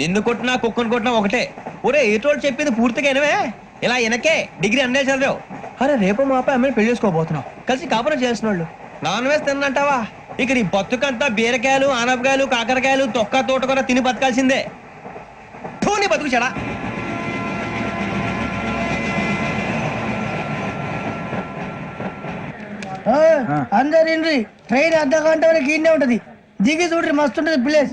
నిన్ను కొట్టినా కుక్కను కొట్టినా ఒకటే. ఒరే ఏటోళ్ళు చెప్పింది పూర్తిగా వినవే? ఇలా వెనకే డిగ్రీ అన్నే చదివావు. అరే రేపు మా అబ్బాయి అమ్మని పెళ్ళి చేసుకోబోతున్నావు. కలిసి కాపురం చేసిన వాళ్ళు నాన్ వేసి తిన్నంటావా? ఇక నీ బతుకంతా బీరకాయలు ఆనపకాయలు కాకరకాయలు తొక్క తోట కూడా తిని బతకాల్సిందే. నీ బతుకు చెడా. అందరు ఇండ్రి ట్రైన్ అర్ధ గంట వరకు ఇన్నే ఉంటది. దిగి చూడ్రి మస్తు ఉంటది ప్లేస్.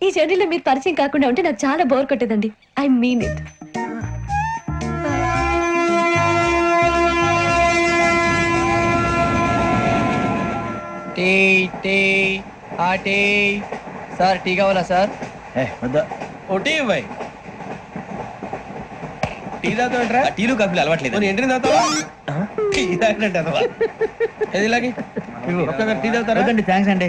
ఈ జర్నీలో మీరు పరిచయం కాకుండా ఉంటే నాకు చాలా bore కొట్టేదండి. I mean it. Tea tea ఆ టీ. సార్ టీ కావాలా సార్? ఒకటి ఇవ్వాయి టీ తాగుతాంట్రా టీలు కాఫీలు అలవాట్లేదు. ఎంట్రీ తాగుతావా? టీ తాగినట్టు అదవా ఏది ఇలాగే? ఒక్కసారి టీ తాగుతారా? థ్యాంక్స్ అండి.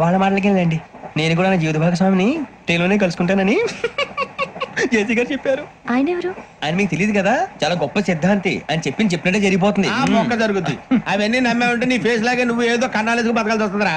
వాళ్ళ మాటలకేనండి నేను కూడా నా జీవిత భాగస్వామిని ట్రైన్లోనే కలుసుకుంటానని జేసీ గారు చెప్పారు. ఆయన ఎవరు? ఆయన మీకు తెలియదు కదా చాలా గొప్ప సిద్ధాంతి అని చెప్పింది చెప్పినట్టే జరిగిపోతుంది. మొక్క జరుగుద్ది. అవన్నీ నమ్మే ఉంటే నీ ఫేస్ లాగే నువ్వు ఏదో కన్నాలేసుకు బతకాల్సి వస్తుందిరా.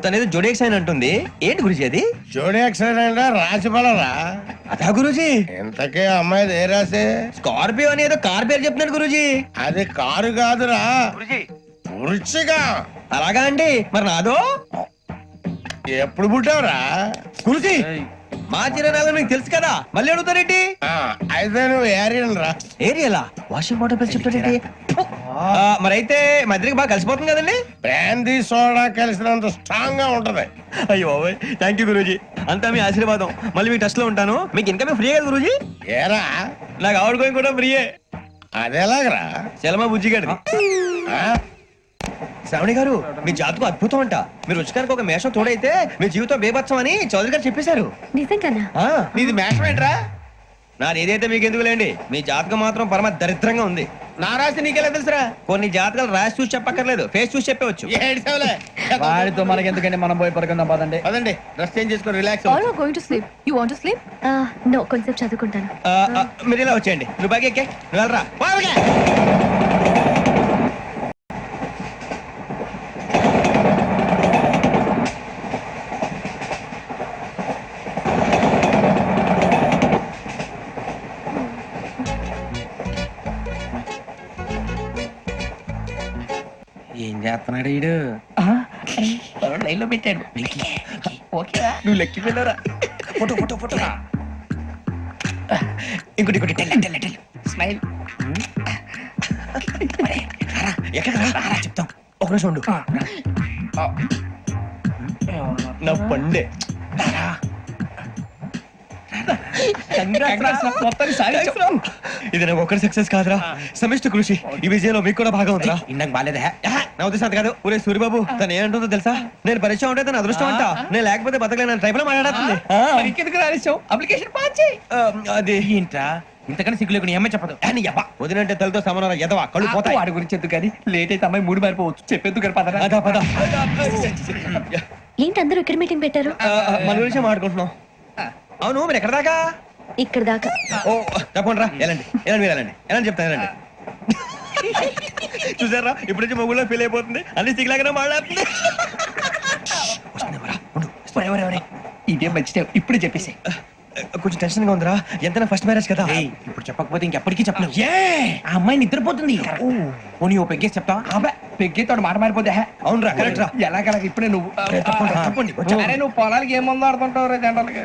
తనేదో జోడేక్స్ అని అంటుంది. ఏంటి గురుజీ అది? జోడి యాక్సిడెంట్ రాసి పడరా అదా గురుజీ. ఇంతకే అమ్మాయి ఏ రాసి స్కార్పియో అని ఏదో కార్ పేరు చెప్తున్నాడు గురుజీ. అది కారు కాదురా. పురుచిగా అలాగా అండి. మరి నాదో? ఎప్పుడు పుట్టావురా? గురుజీ మా చిరునాలు మీకు తెలుసు కదా. మళ్ళీ అడుగుతారేంటి? ఆ, అయితే నువ్వు ఏరియన్ రా ఏరియలా? వాషింగ్ వాటర్ పేరు చెప్తాడేంటి? మరి అయితే మా ఇద్దరికి బాగా కలిసిపోతుంది కదండి? బ్రాందీ సోడా కలిసినంత స్ట్రాంగ్గా ఉంటది. అయ్యో థ్యాంక్ యూ గురూజీ. అంతా మీ ఆశీర్వాదం. మళ్ళీ మీ టచ్లో ఉంటాను. మీకు ఇన్కమ్ ఫ్రీ కదా గురూజీ? ఏరా? నాకు ఆవిడ గోయింగ్ కూడా ఫ్రీయే. అదెలాగరా చలమా బుజ్జి గారిది. ఆ? శ్రావణి గారు మీ జాతకు అద్భుతం అంట. మీరు రుచికానికి ఒక మేషం తోడైతే మీ జీవితం బేబత్సం అని చౌదరి గారు చెప్పేశారు. నిజంగానా? నీది మేషం ఏంట్రా? నాది ఏదైతే మీకు ఎందుకు లేండి మీ జాతకం మాత్రం పరమ దరిద్రంగా ఉంది. నా రాసి నీకెలా తెలుసురా? కొన్ని జాతకాలు రాసి చూసి చెప్పక్కర్లేదు. ఫేస్ చూసి చెప్పవచ్చు. వాడితో మనకి ఎందుకండి మనం పోయి పడుకుందాం పదండి. అదండి డ్రెస్ చేంజ్ చేసుకొని relax All are going to sleep. You want to sleep? No కొంచెం చదువుకుంటాను. మీరు ఇలా వచ్చేయండి. నువ్వు బాగా ఎక్కే. నువ్వు వెళ్ళరా. బాగా ఏం చేస్తున్నాడు వీడు లైన్లో పెట్టాడు. ఓకేరా నువ్వు లెక్కి వెళ్ళరా. Photo photo photo. ఇంకోటి ఇంకోటి. Tell tell tell. స్మైల్. ఎక్కడ రా? రా, చెప్తాం. ఒక నిమిషం ఉండు. నా పండే. ఇది నాకు ఒక్కరి సక్సెస్ కాదురా. సమిష్టి కృషి. ఈ విజయంలో మీకు కూడా భాగం ఉందిరా ఇందాక బాగాలేదా. నా ఉద్దేశం కాదు. ఒరే సూర్యబాబు తను ఏమంటుందో తెలుసా? నేను పరిచయం ఉంటే తన అదృష్టం అంట. నేను లేకపోతే బతకలేను ట్రైబ్లో మాట్లాడుతుంది. అది. ఏంట్రా? ఇంతకన్నా సిగ్గు లేకుండా ఏమై చెప్పదు. అని యబ్బా వదినంటే తలతో సమానం ఎదవా కళ్ళు పోతాయి. వాడి గురించి ఎందుకు కానీ లేట్ అయితే అమ్మాయి మూడు మారిపోవచ్చు. చెప్పేందుకు గారు అదా పద. ఏంటి అందరూ ఇక్కడ మీటింగ్ పెట్టారు? మన గురించి మాట్లాడుకుంటున్నాం. అవును మీరు ఎక్కడ దాకా? ఇక్కడ దాకా. ఓ తప్పకుండా రా వెళ్ళండి. వెళ్ళండి మీరు వెళ్ళండి. వెళ్ళండి చెప్తాను వెళ్ళండి. చూసారా? ఇప్పుడు నుంచి మొగుల్లో ఫీల్ అయిపోతుంది. అన్ని సిగ్లాగానే మాట్లాడుతుంది. ఇదేం మంచి టైం. ఇప్పుడే చెప్పేసి కొంచెం టెన్షన్గా ఉందిరా. ఎంతైనా ఫస్ట్ మ్యారేజ్ కదా. ఏయ్, ఇప్పుడు చెప్పకపోతే ఇంకెప్పటికీ చెప్పలేవు ఆ అమ్మాయి నిద్రపోతుంది. పోనీ ఓ పెగ్గేసి చెప్తావా? అబ్బా పెగ్గేతోడు మాట మారిపోతే హే. అవునురా కరెక్ట్ రా. ఎలాగలగ ఇప్పుడే నువ్వు. తప్పండి, నువ్వు పొలాలకి ఏం ముందు ఆడుతుంటావు రే జనరల్గా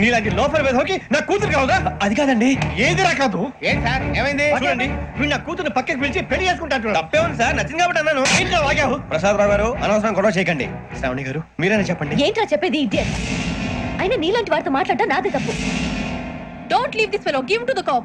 నీలాంటి లోపల మీద హోకి నా కూతురు కావదా అది కాదండి. ఏది రాకాదు ఏంటి సార్? ఏమైంది? చూడండి. వీడు నా కూతురు పక్కకి పిలిచి పెళ్ళి చేసుకుంటాడు తప్పే ఉంది సార్. నచ్చింది కాబట్టి అన్నాను. ఏంటో వాగావు ప్రసాద్ రావు గారు అనవసరం గొడవ చేయకండి. శ్రావణి గారు మీరైనా చెప్పండి. ఏంట్రా చెప్పేది ఇడియట్ అయినా నీలాంటి వారితో మాట్లాడటం నాదే తప్పు. Leave this fellow. Give him to the cop.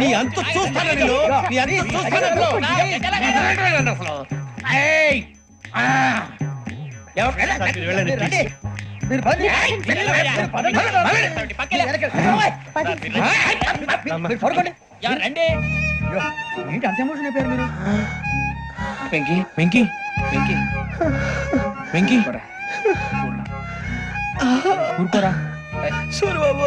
నీ అంత చూస్తాను నేను? నీ అంత చూస్తాను అసలు. వెళ్ళండి, ఏంటి అంత ఎమోషన్ అయిపోయారు మీరు? వెంకీ వెంకీ వెంకీ. వెంకీ. ఊరుకోరా. సూరిబాబు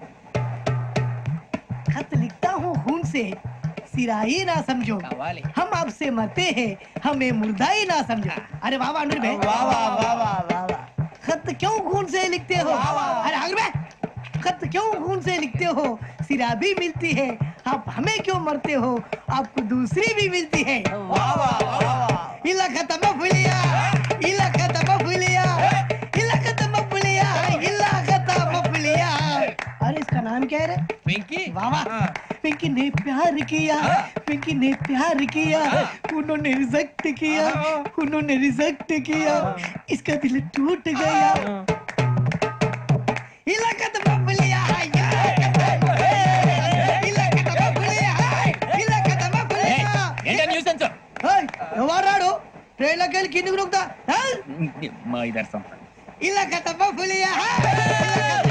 से सिरा ही ना समझो हम आपसे मरते हैं हमें मुर्दा ही ना समझो अरे वाह वाह भाई वाह वाह वाह वाह वाह वाह खत क्यों खून से लिखते हो अरे अनुर भाई खत क्यों खून से लिखते हो सिरा भी मिलती है आप हमें क्यों मरते हो आपको दूसरी भी मिलती है इला खत्म फुलिया इला खत्म फुलिया इला खत्म फुलिया इला खत्म फुलिया अरे इसका नाम क्या है रे వెంకీ वाह वाह पिंकी ने प्यार किया पिंकी ने प्यार किया उन्होंने रिजेक्ट किया उन्होंने रिजेक्ट किया इसका दिल टूट गया इलाका तो बबलिया इलाका तो बबलिया इलाका तो बबलिया ఎవరాడు ట్రైన్ లోకి వెళ్ళి కిందికి నొక్కుతా మా ఇదర్శం ఇలాక తప్ప పులియా ఇలాక తప్ప పులియా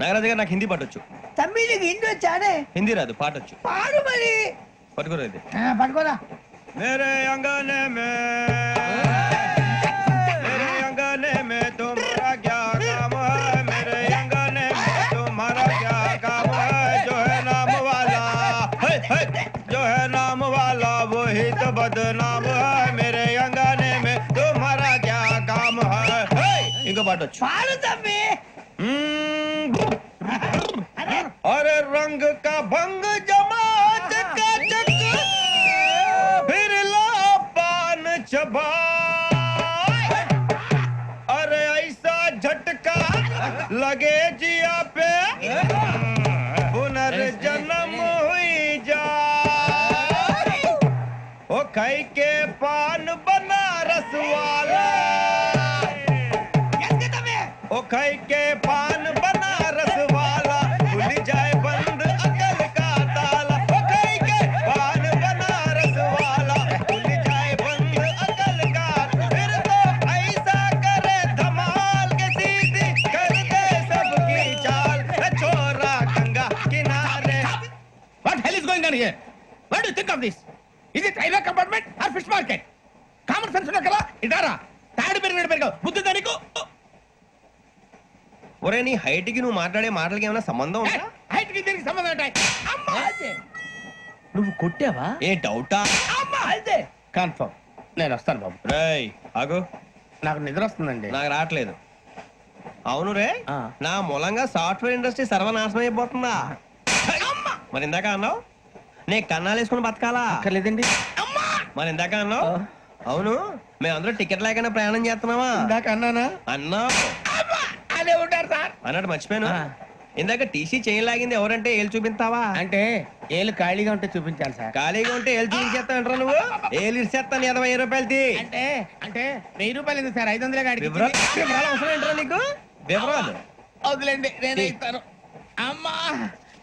నాగరాజ్ గారు నాకు హిందీ పాటొచ్చు. తమ్మి హిందీ వచ్చానే? హిందీ రాదు పాటొచ్చు. పాడు మరి. పట్టుకోరా ఇది. పట్టుకోరా. మేరే అంగనే మే. మేరే మే అంగనే మే బదనామ మేరే అంగనే మే తుమ్హారా క్యా కామ హై. ఇంకో పాట వచ్చు పాడు संग का भंग जमात का चक फिर ला पान चबा। अरे ऐसा झटका लगे जिया पे। पुनर्जन्म हुई जा। ओ खाई के पान बना रस वाला ओ खाई here what do think of this ఇది railway compartment or fish market common sense ఉన్నా కదా? ఇటారా తాడు పెరిగినట్టు పెరిగావు బుద్ధి దానికి ఒరే నీ హైట్కి నువ్వు మాట్లాడే మాటలకి ఏమైనా సంబంధం ఉందా? హైట్కి దీనికి సంబంధం ఉంటాయి అమ్మా! అదే నువ్వు కొట్టావా? ఏ డౌటా అమ్మా! అదే కన్ఫర్మ్ నేను వస్తాను బాబు. రేయ్ ఆగు. నాకు నిద్ర వస్తుందండి. నాకు రావట్లేదు. అవును రే ఆ. నా మూలంగా సాఫ్ట్వేర్ ఇండస్ట్రీ సర్వనాశనం అయిపోతుందా? మరి ఇందాక అన్నావు? నే కన్నాలు వేసుకుని బతకాలా? అక్కర్లేదండి. మరి ఇందాక అన్నావు? అవును. మేమందరూ టికెట్ లేకుండా ప్రయాణం చేస్తున్నావా ఇందాక అన్నానా? అన్నావు. అదే ఉంటారు సార్. అన్నట్టు మర్చిపోయాను. ఇందాక టీసీ చేయి లాగింది ఎవరంటే ఏళ్ళు చూపిస్తావా? అంటే ఏళ్ళు ఖాళీగా ఉంటే చూపించాలి సార్. ఖాళీగా ఉంటే ఏళ్ళు చూపించేస్తానంటారా నువ్వు? ఏళ్ళు ఇచ్చేస్తాను ఇరవై రూపాయలది. అంటే అంటే వెయ్యి రూపాయలు ఎందుకు సార్? ఐదు వందలే వివరాలు అవసరం ఏంట్రా నీకు? వివరాలు. వదిలేండి నేనే ఇస్తాను. అమ్మా!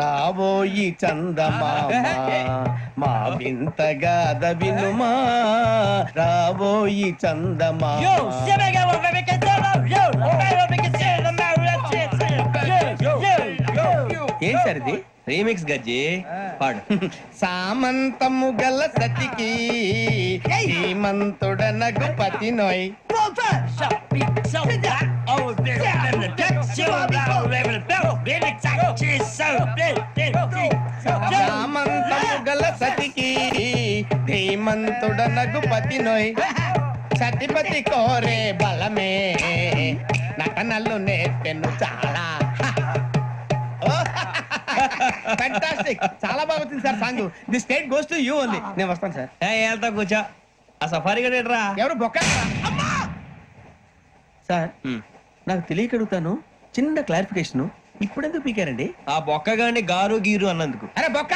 రాబోయి చందమామ మా వింతగాద వినుమా రాబోయి చందమామ ఏం సార్ ఇది రీమిక్స్ గజ్జి పాడు సామంతము గల సతికి హేమంతుడనగు పతి నోయ్ సామంతము గల సతికి ధీమంతుడనగు పతి నోయ్. సతిపతి కోరే బలమే నటనలు నేర్పెను చాలా. ఫ్యాంటాస్టిక్ చాలా బాగా వచ్చింది sir song. The state goes to you only. నేను వస్తాను సార్. ఏ వెళ్తా కూర్చో. ఆ సఫారీ గడేట్రా ఎవరు బొక్క? సార్ నాకు తెలియక అడుగుతాను. చిన్న క్లారిఫికేషన్ ఇప్పుడెందుకు పీకారండి? ఆ బొక్కగాని గారు గీరు అన్నందుకు. అరే బొక్క!